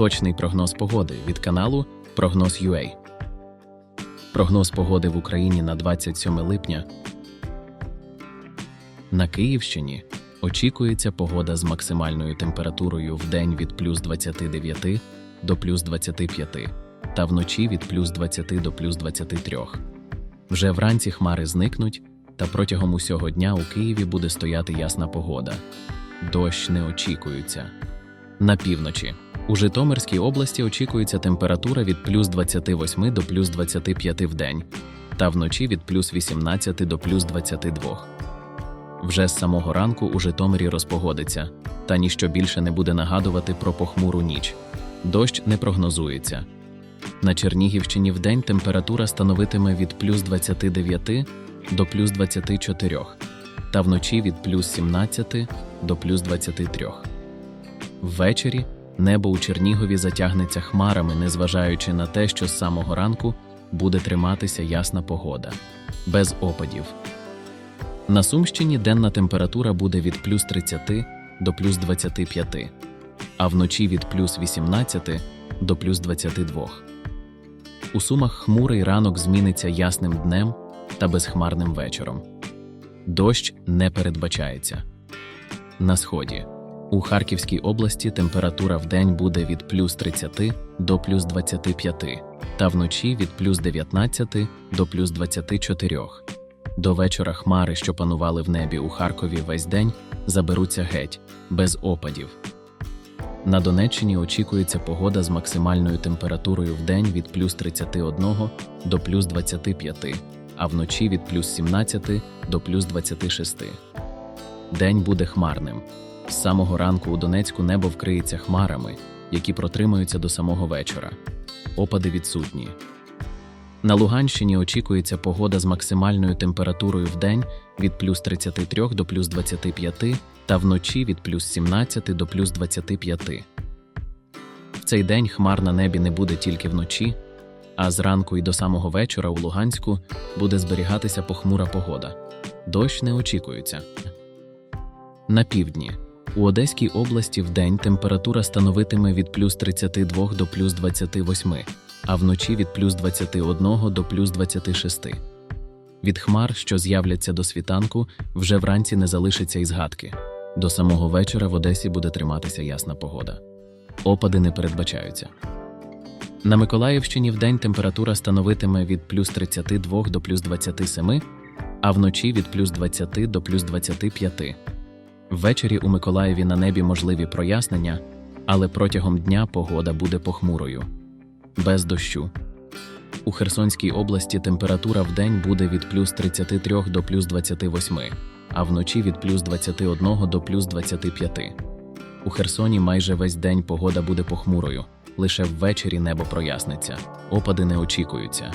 Точний прогноз погоди від каналу Прогноз UA. Прогноз погоди в Україні на 27 липня. На Київщині очікується погода з максимальною температурою в день від плюс 29 до плюс 25 та вночі від плюс 20 до плюс 23. Вже вранці хмари зникнуть, та протягом усього дня у Києві буде стояти ясна погода. Дощ не очікується. На півночі. У Житомирській області очікується температура від плюс 28 до плюс 25 в день, та вночі від плюс 18 до плюс 22. Вже з самого ранку у Житомирі розпогодиться, та ніщо більше не буде нагадувати про похмуру ніч. Дощ не прогнозується. На Чернігівщині вдень температура становитиме від плюс 29 до плюс 24, та вночі від плюс 17 до плюс 23. Ввечері небо у Чернігові затягнеться хмарами, незважаючи на те, що з самого ранку буде триматися ясна погода, без опадів. На Сумщині денна температура буде від плюс 30 до плюс 25, а вночі від плюс 18 до плюс 22. У Сумах хмурий ранок зміниться ясним днем та безхмарним вечором. Дощ не передбачається. На сході. У Харківській області температура в день буде від плюс 30 до плюс 25, та вночі від плюс 19 до плюс 24. До вечора хмари, що панували в небі у Харкові весь день, заберуться геть, без опадів. На Донеччині очікується погода з максимальною температурою в день від плюс 31 до плюс 25, а вночі від плюс 17 до плюс 26. День буде хмарним. З самого ранку у Донецьку небо вкриється хмарами, які протримаються до самого вечора. Опади відсутні. На Луганщині очікується погода з максимальною температурою в день від плюс 33 до плюс 25 та вночі від плюс 17 до плюс 25. В цей день хмар на небі не буде тільки вночі, а зранку і до самого вечора у Луганську буде зберігатися похмура погода. Дощ не очікується. На півдні. У Одеській області вдень температура становитиме від плюс 32 до плюс 28, а вночі від плюс 21 до плюс 26. Від хмар, що з'являться до світанку, вже вранці не залишиться і згадки. До самого вечора в Одесі буде триматися ясна погода. Опади не передбачаються. На Миколаївщині вдень температура становитиме від плюс 32 до плюс 27, а вночі від плюс 20 до плюс 25. Ввечері у Миколаєві на небі можливі прояснення, але протягом дня погода буде похмурою. Без дощу. У Херсонській області температура в день буде від плюс 33 до плюс 28, а вночі від плюс 21 до плюс 25. У Херсоні майже весь день погода буде похмурою, лише ввечері небо проясниться, опади не очікуються.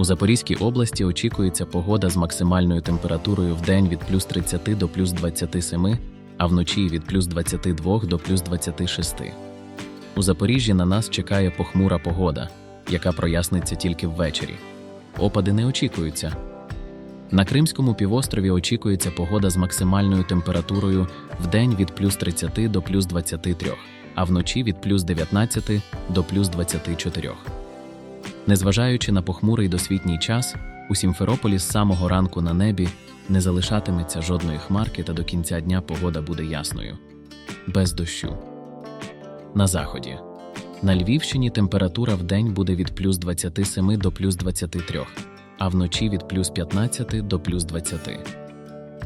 У Запорізькій області очікується погода з максимальною температурою в день від плюс 30 до плюс 27, а вночі від плюс 22 до плюс 26. У Запоріжжі на нас чекає похмура погода, яка проясниться тільки ввечері. Опади не очікуються. На Кримському півострові очікується погода з максимальною температурою в день від плюс 30 до плюс 23, а вночі від плюс 19 до плюс 24. Незважаючи на похмурий досвітній час, у Сімферополі з самого ранку на небі не залишатиметься жодної хмарки та до кінця дня погода буде ясною. Без дощу. На заході. На Львівщині температура в день буде від плюс 27 до плюс 23, а вночі від плюс 15 до плюс 20.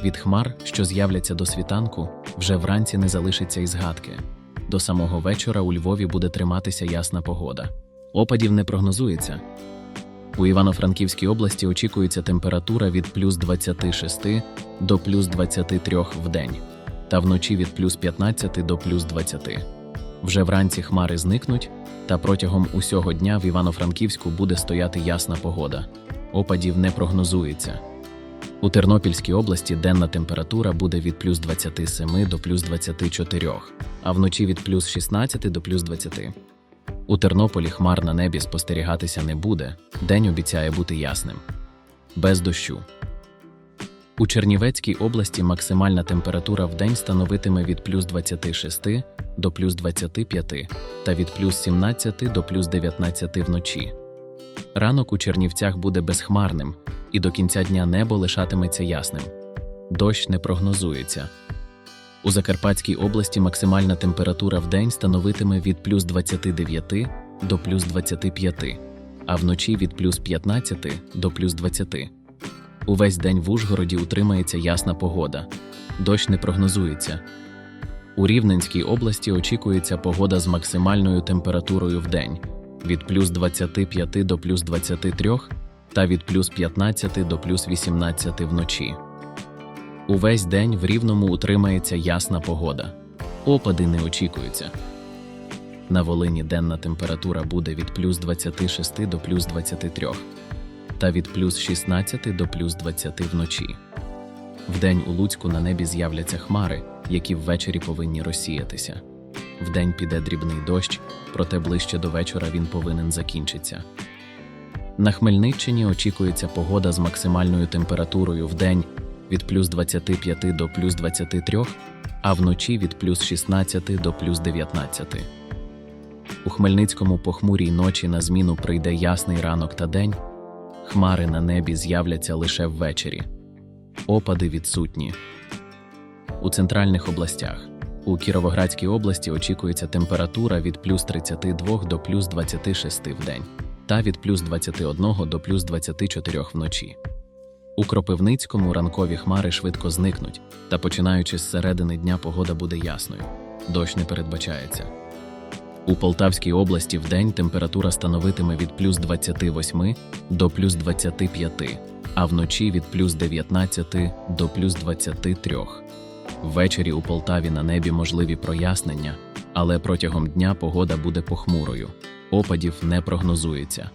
Від хмар, що з'являться до світанку, вже вранці не залишиться і згадки. До самого вечора у Львові буде триматися ясна погода. Опадів не прогнозується. У Івано-Франківській області очікується температура від плюс 26 до плюс 23 в день, та вночі від плюс 15 до плюс 20. Вже вранці хмари зникнуть, та протягом усього дня в Івано-Франківську буде стояти ясна погода. Опадів не прогнозується. У Тернопільській області денна температура буде від плюс 27 до плюс 24, а вночі від плюс 16 до плюс 20. У Тернополі хмар на небі спостерігатися не буде, день обіцяє бути ясним. Без дощу. У Чернівецькій області максимальна температура в день становитиме від плюс 26 до плюс 25 та від плюс 17 до плюс 19 вночі. Ранок у Чернівцях буде безхмарним, і до кінця дня небо лишатиметься ясним. Дощ не прогнозується. У Закарпатській області максимальна температура в день становитиме від плюс 29 до плюс 25, а вночі від плюс 15 до плюс 20. Увесь день в Ужгороді утримається ясна погода. Дощ не прогнозується. У Рівненській області очікується погода з максимальною температурою в день від плюс 25 до плюс 23 та від плюс 15 до плюс 18 вночі. Увесь день в Рівному утримається ясна погода. Опади не очікуються. На Волині денна температура буде від плюс 26 до плюс 23 та від плюс 16 до плюс 20 вночі. Вдень у Луцьку на небі з'являться хмари, які ввечері повинні розсіятися. Вдень піде дрібний дощ, проте ближче до вечора він повинен закінчитися. На Хмельниччині очікується погода з максимальною температурою вдень від плюс 25 до плюс 23, а вночі від плюс 16 до плюс 19. У Хмельницькому похмурій ночі на зміну прийде ясний ранок та день, хмари на небі з'являться лише ввечері. Опади відсутні. У центральних областях. У Кіровоградській області очікується температура від плюс 32 до плюс 26 в день та від плюс 21 до плюс 24 вночі. У Кропивницькому ранкові хмари швидко зникнуть, та починаючи з середини дня погода буде ясною. Дощ не передбачається. У Полтавській області вдень температура становитиме від плюс 28 до плюс 25, а вночі від плюс 19 до плюс 23. Ввечері у Полтаві на небі можливі прояснення, але протягом дня погода буде похмурою. Опадів не прогнозується.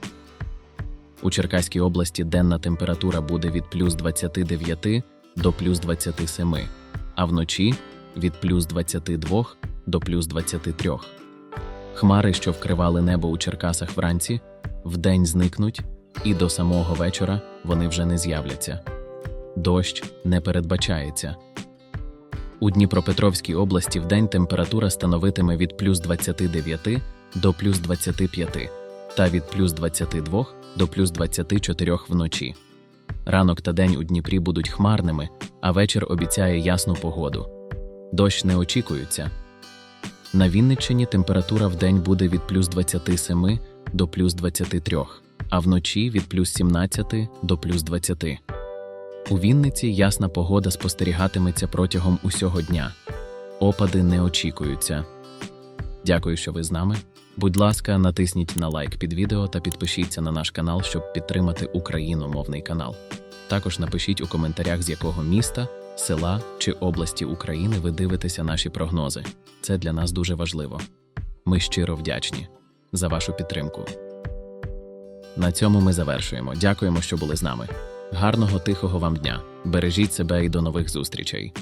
У Черкаській області денна температура буде від плюс 29 до плюс 27, а вночі від плюс 22 до плюс 23. Хмари, що вкривали небо у Черкасах вранці, вдень зникнуть, і до самого вечора вони вже не з'являться. Дощ не передбачається. У Дніпропетровській області вдень температура становитиме від плюс 29 до плюс 25 та від плюс 22 до плюс 24 вночі. Ранок та день у Дніпрі будуть хмарними, а вечір обіцяє ясну погоду. Дощ не очікується. На Вінниччині температура в день буде від плюс 27 до плюс 23, а вночі від плюс 17 до плюс 20. У Вінниці ясна погода спостерігатиметься протягом усього дня. Опади не очікуються. Дякую, що ви з нами. Будь ласка, натисніть на лайк під відео та підпишіться на наш канал, щоб підтримати україномовний канал. Також напишіть у коментарях, з якого міста, села чи області України ви дивитеся наші прогнози. Це для нас дуже важливо. Ми щиро вдячні за вашу підтримку. На цьому ми завершуємо. Дякуємо, що були з нами. Гарного тихого вам дня. Бережіть себе і до нових зустрічей.